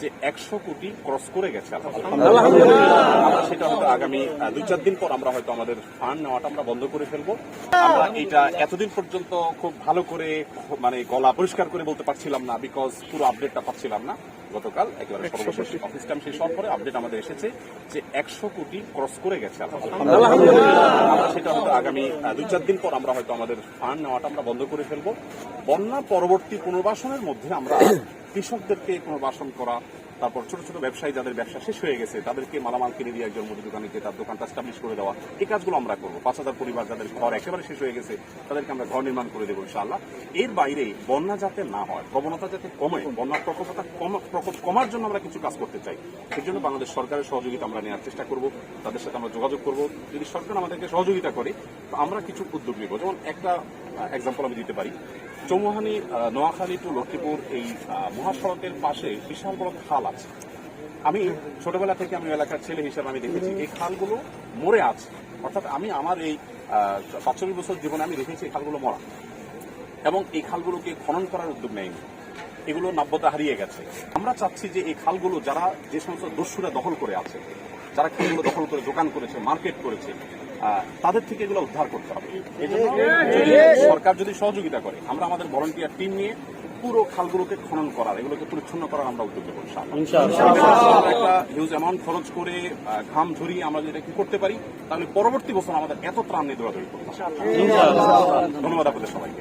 যে একশো কোটি ক্রস করে গেছে আমরা সেটা হয়তো আগামী দুই চার দিন পর আমরা হয়তো আমাদের ফান্ড নেওয়াটা আমরা বন্ধ করে ফেলব। আমরা এটা এতদিন পর্যন্ত খুব ভালো করে মানে গলা পরিষ্কার করে বলতে পারছিলাম না বিকজ পুরো আপডেটটা পাচ্ছিলাম না। গতকাল একেবারে সর্বশেষ অফিস টাইম শেষ হওয়ার পরে আপডেট আমাদের এসেছে যে একশো কোটি ক্রস করে গেছে আমরা সেটা হয়তো আগামী দুই চার দিন পর আমরা হয়তো আমাদের ফান্ড নেওয়াটা আমরা বন্ধ করে ফেলব। বন্যা পরবর্তী পুনর্বাসনের মধ্যে আমরা কৃষকদেরকে পুনর্বাসন করা, তারপর ছোট ছোট ব্যবসায়ী যাদের ব্যবসা শেষ হয়ে গেছে, তাদেরকে মালামাল কিনে দিয়ে একজন মুদি দোকানিকে তার দোকানটা স্টাবলিশ করে দেওয়া, এই কাজগুলো আমরা করব। পাঁচ হাজার পরিবার যাদের ঘর একেবারে শেষ হয়ে গেছে, তাদেরকে আমরা ঘর নির্মাণ করে দেবো ইনশাআল্লাহ। এর বাইরে বন্যা যাতে না হয়, প্রবণতা যাতে কমে, বন্যার প্রকোপটা কমা- প্রকোপ কমার জন্য আমরা কিছু কাজ করতে চাই। সেই জন্য বাংলাদেশ সরকারের সহযোগিতা আমরা নেওয়ার চেষ্টা করব, তাদের সাথে আমরা যোগাযোগ করব। যদি সরকার আমাদেরকে সহযোগিতা করে, তো আমরা কিছু উদ্যোগ নেব। যেমন একটা এক্সাম্পল আমি দিতে পারি। চৌমুহানি নোয়াখালী টু লক্ষ্মীপুর এই মহাসড়কের পাশে বিশাল বড় খাল আছে। আমি ছোটবেলা থেকে আমি এলাকার ছেলে হিসেবে আমি দেখেছি, এই খালগুলো মরে আছে। অর্থাৎ আমি আমার এই পাঁচচল্লিশ বছর জীবনে আমি দেখেছি এই খালগুলো মরা। এবং এই খালগুলোকে খনন করার উদ্যোগ নেয়নি। এগুলো নাব্যতা হারিয়ে গেছে। আমরা চাচ্ছি যে এই খালগুলো যারা যে সমস্ত দস্যুরা দখল করে আছে, যারা খালগুলো দখল করে দোকান করেছে, মার্কেট করেছে তাদের থেকে এগুলো উদ্ধার করতে হবে। এই জন্য যদি সরকার যদি সহযোগিতা করে আমরা আমাদের ভলেন্টিয়ার টিম নিয়ে পুরো খালগুলোকে খনন করার এগুলোকে পরিচ্ছন্ন করার আমরা উদ্যোগ নেব আমরা একটা হিউজ অ্যামাউন্ট খরচ করে ঘাম ঝরিয়ে আমরা যদি কি করতে পারি তাহলে পরবর্তী বছর আমাদের এত ত্রাণ নিয়ে দৌড়াদৌড়ি করতে। ধন্যবাদ আপনাদের সবাইকে।